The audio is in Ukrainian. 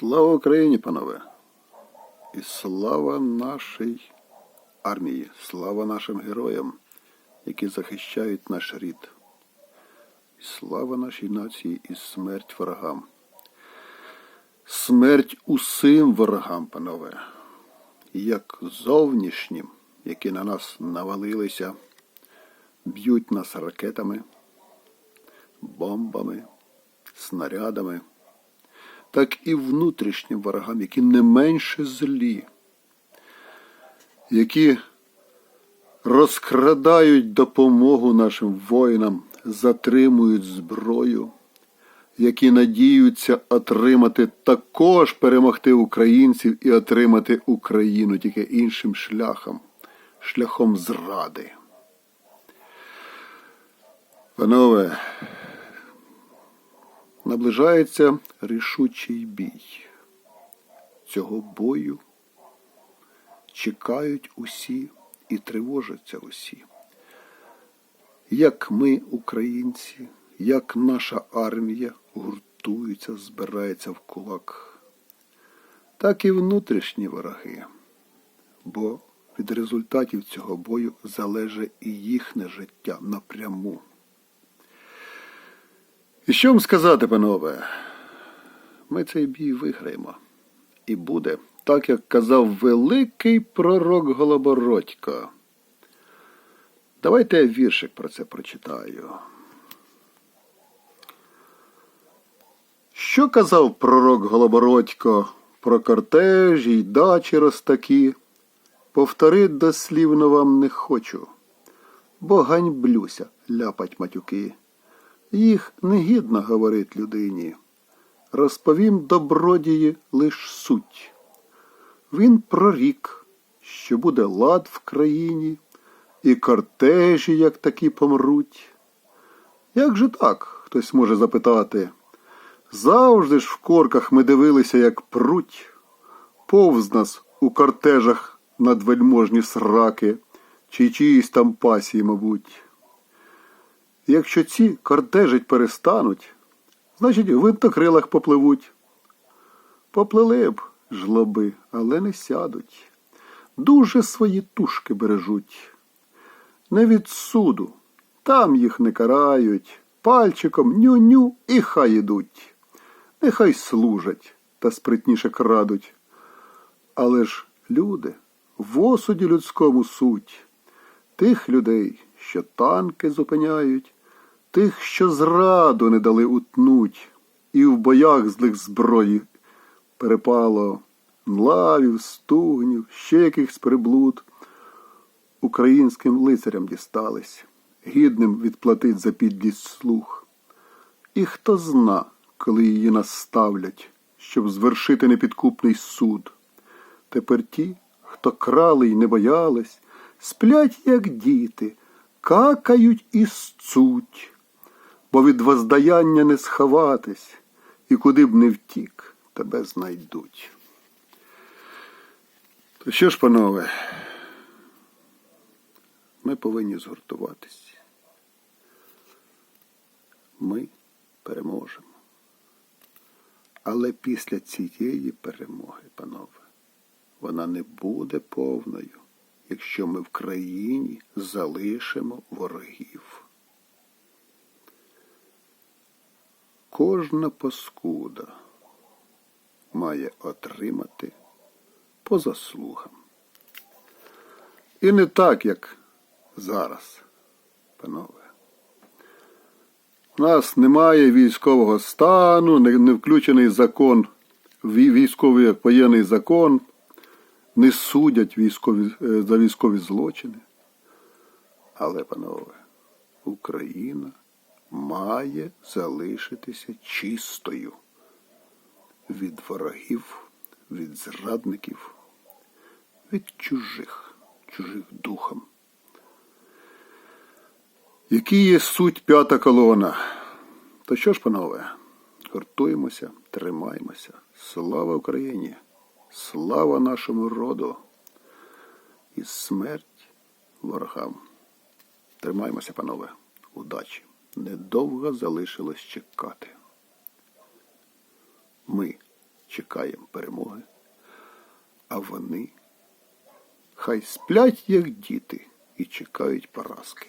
Слава Україні, панове! І слава нашій армії, слава нашим героям, які захищають наш рід. І слава нашій нації і смерть ворогам. Смерть усім ворогам, панове, як зовнішнім, які на нас навалилися, б'ють нас ракетами, бомбами, снарядами так і внутрішнім ворогам, які не менше злі, які розкрадають допомогу нашим воїнам, затримують зброю, які надіються отримати також перемогти українців і отримати Україну тільки іншим шляхом, шляхом зради. Панове, Наближається рішучий бій. Цього бою чекають усі і тривожаться усі. Як ми, українці, як наша армія гуртується, збирається в кулак, так і внутрішні вороги, бо від результатів цього бою залежить і їхнє життя напряму. І що вам сказати, панове? Ми цей бій виграємо. І буде, так як казав великий пророк Голобородько. Давайте я віршик про це прочитаю. Що казав пророк Голобородько про кортежі й дачі розтакі? Повторить дослівно вам не хочу, бо ганьблюся ляпать матюки. Їх негідно говорить людині. Розповім добродії лиш суть. Він прорік, що буде лад в країні, і кортежі, як такі, помруть. Як же так? Хтось може запитати. Завжди ж в корках ми дивилися, як пруть, повз нас у кортежах надвельможні сраки, чи чиїсь там пасії, мабуть. Якщо ці кортежить перестануть, значить в винтокрилах попливуть. Поплили б жлоби, але не сядуть. Дуже свої тушки бережуть. Не від суду, там їх не карають, пальчиком ню-ню і хай ідуть. Нехай служать та спритніше крадуть. Але ж люди в осуді людському суть. Тих людей, що танки зупиняють, тих, що зраду не дали утнуть, і в боях злих зброї перепало млавів, стугнів, ще якихось приблуд. Українським лицарям дістались, гідним відплатить за підлість слух. І хто зна, коли її наставлять, щоб звершити непідкупний суд. Тепер ті, хто крали й не боялись, сплять, як діти, какають і сцуть, бо від воздаяння не сховатись, і куди б не втік, тебе знайдуть. То що ж, панове, ми повинні згуртуватись. Ми переможемо. Але після цієї перемоги, панове, вона не буде повною, якщо ми в країні залишимо ворогів. Кожна паскуда має отримати по заслугам. І не так, як зараз, панове. У нас немає військового стану, не, включений закон, військовий воєнний закон, не судять військові, е, за військові злочини. Але, панове, Україна має залишитися чистою від ворогів, від зрадників, від чужих, чужих духом. Які є суть п'ята колона? То що ж, панове, гуртуємося, тримаємося. Слава Україні! Слава нашому роду і смерть ворогам. Тримаємося, панове, удачі. Недовго залишилось чекати. Ми чекаємо перемоги. А вони хай сплять, як діти, і чекають поразки.